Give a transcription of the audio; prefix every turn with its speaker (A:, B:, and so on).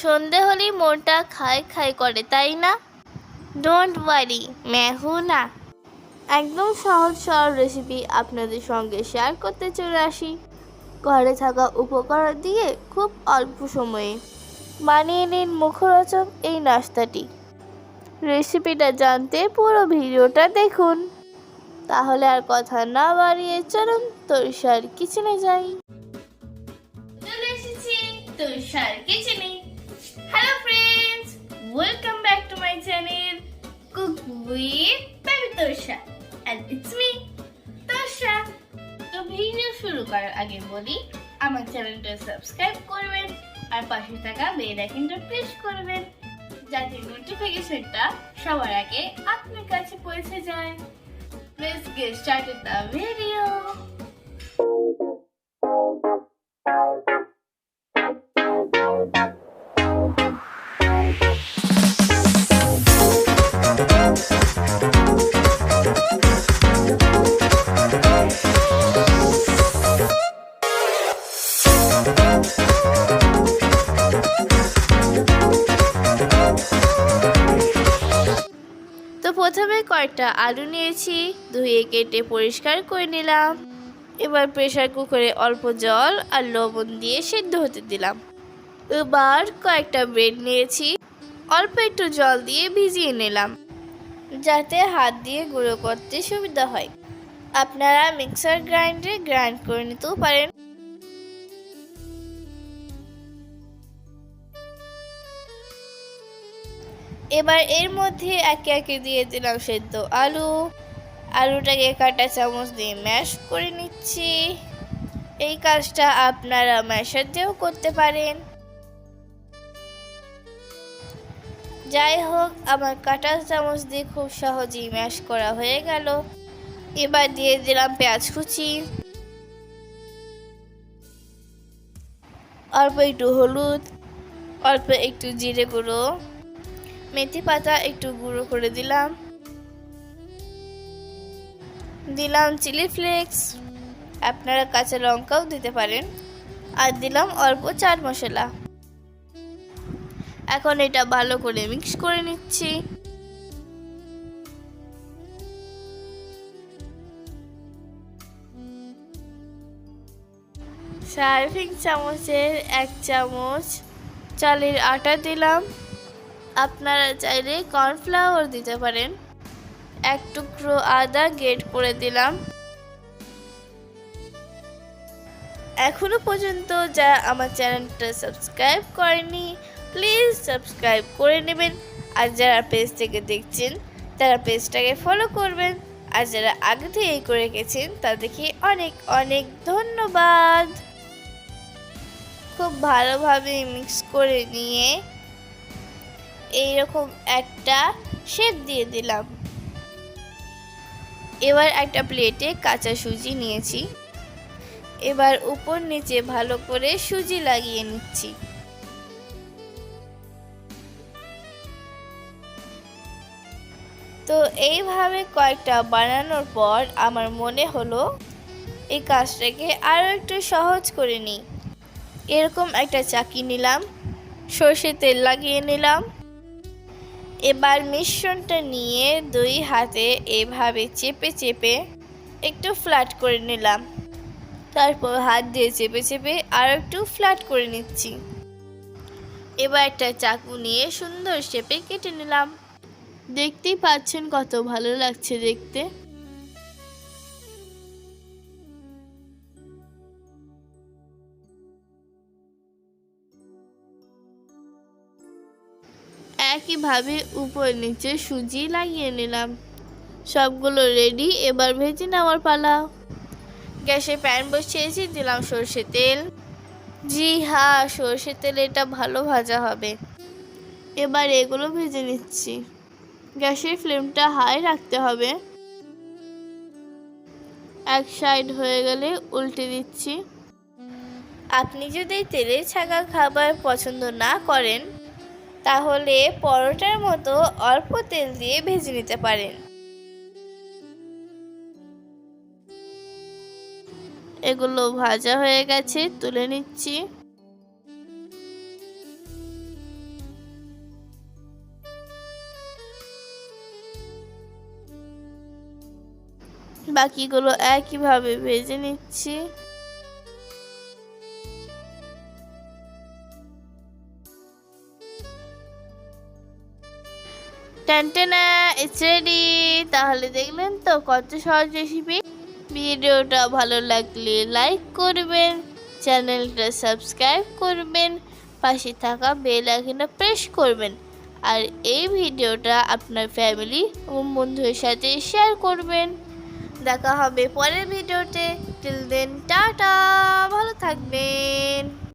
A: সন্ধে হলেই মনটা খাই খাই করে, তাই না? ডোন্ট ওয়ারি মেহু না। একদম সহজ সরল রেসিপি আপনাদের সঙ্গে শেয়ার করতে চলে আসি। ঘরে থাকা উপকরণ দিয়ে খুব অল্প সময়ে বানিয়ে নিন মুখরোচক এই নাস্তাটি। রেসিপিটা জানতে পুরো ভিডিওটা দেখুন। তাহলে আর কথা না বাড়িয়ে চলুন, তরিষার কিচেনে যাই। চলে এসেছি তরিষার কিচেনে hello friends welcome back to my channel cook with baby Tarisha and it's me Tarisha তো ভিডিও শুরু করার আগে বলি, আমার চ্যানেলটা সাবস্ক্রাইব করবেন আর পাশে থাকা বেল আইকনটা প্রেস করবেন, যাতে নোটিফিকেশনটা সবার আগে আপনার কাছে পৌঁছে যায়। Let's get started the video. প্রথমে কয়েকটা আলু নিয়েছি ধুয়ে কেটে পরিষ্কার করে নিলাম। এবার প্রেসার কুকারে অল্প জল আর লবণ দিয়ে সেদ্ধ হতে দিলাম। এবার কয়েকটা ব্রেড নিয়েছি, অল্প একটু জল দিয়ে ভিজিয়ে নিলাম, যাতে হাত দিয়ে গুঁড়ো করতে সুবিধা হয়। আপনারা মিক্সার গ্রাইন্ডারে গ্রাইন্ড করে নিতেও পারেন। এবার এর মধ্যে একে একে দিয়ে দিলাম সেদ্ধ আলু। আলুটাকে কাটা চামচ দিয়ে ম্যাশ করে নিচ্ছি। এই কাজটা আপনারা ম্যাশার দিয়েও করতে পারেন। যাই হোক, আমার কাটা চামচ দিয়ে খুব সহজেই ম্যাশ করা হয়ে গেল। এবার দিয়ে দিলাম পেঁয়াজ কুচি। অল্প একটু হলুদ, অল্প একটু জিরে গুঁড়ো। মেথি পাতা একটু গুঁড়ো করে দিলাম। দিলাম চিলি ফ্লেক্স। আপনারা কাঁচা লঙ্কাও দিতে পারেন। আর দিলাম অল্প চাট মশলা। এখন এটা ভালো করে মিক্স করে নিচ্ছি। সার্ভিং চামচের এক চামচ চালের আটা দিলাম। আপনারা চাইলে কর্নফ্লাওয়ার দিতে পারেন। এক টুকরো আদা গেট করে দিলাম। এখনও পর্যন্ত যারা আমার চ্যানেলটা সাবস্ক্রাইব করেনি প্লিজ সাবস্ক্রাইব করে নেবেন। আর যারা পেজ থেকে দেখছেন, তারা পেজটাকে ফলো করবেন। আর যারা আগে থেকেই করে গেছেন তাদেরকে অনেক অনেক ধন্যবাদ। খুব ভালোভাবে মিক্স করে নিয়ে এইরকম একটা শেপ দিয়ে দিলাম। এবার একটা প্লেটে কাঁচা সুজি নিয়েছি। এবার উপর নিচে ভালো করে সুজি লাগিয়ে নিচ্ছি। তো এইভাবে কয়েকটা বানানোর পর আমার মনে হলো এই কাজটাকে আরও একটু সহজ করে নিই। এরকম একটা চাকি নিলাম সর্ষে তেল লাগিয়ে নিলাম। এবার মিশ্রণটা নিয়ে দুই হাতে এভাবে চেপে চেপে একটু ফ্ল্যাট করে নিলাম। তারপর হাত দিয়ে চেপে চেপে আর একটু ফ্ল্যাট করে নিচ্ছি। এবার একটা চাকু নিয়ে সুন্দর শেপে কেটে নিলাম। দেখতেই পাচ্ছেন কত ভালো লাগছে দেখতে। একইভাবে উপর নিচে সুজি লাগিয়ে নিলাম। সবগুলো রেডি এবার ভেজে নেওয়ার পালা। গ্যাসে প্যান বসিয়েছি, দিলাম সর্ষে তেল। জি হ্যাঁ সর্ষে তেল, এটা ভালো ভাজা হবে। এবার এগুলো ভেজে নিচ্ছি। গ্যাসের ফ্লেমটা হাই রাখতে হবে। এক সাইড হয়ে গেলে উল্টে দিচ্ছি। আপনি যদি তেলে ছাকা খাবার পছন্দ না করেন তাহলে পরোটার মতো অল্প তেল দিয়ে ভেজে নিতে পারেন। এগুলো ভাজা হয়ে গেছে, তুলে নিচ্ছি। বাকিগুলো একইভাবে ভেজে নিচ্ছি। ইটস রেডি তাহলে দেখলেন তো কত সহজ রেসিপি ভিডিওটা ভালো লাগলে লাইক করবেন চ্যানেলটা সাবস্ক্রাইব করবেন, পাশে থাকা বেল আইকনটা প্রেস করবেন। আর এই ভিডিওটা আপনার ফ্যামিলি এবং বন্ধুদের সাথে শেয়ার করবেন। দেখা হবে পরের ভিডিওতে। Till then tata. ভালো থাকবেন।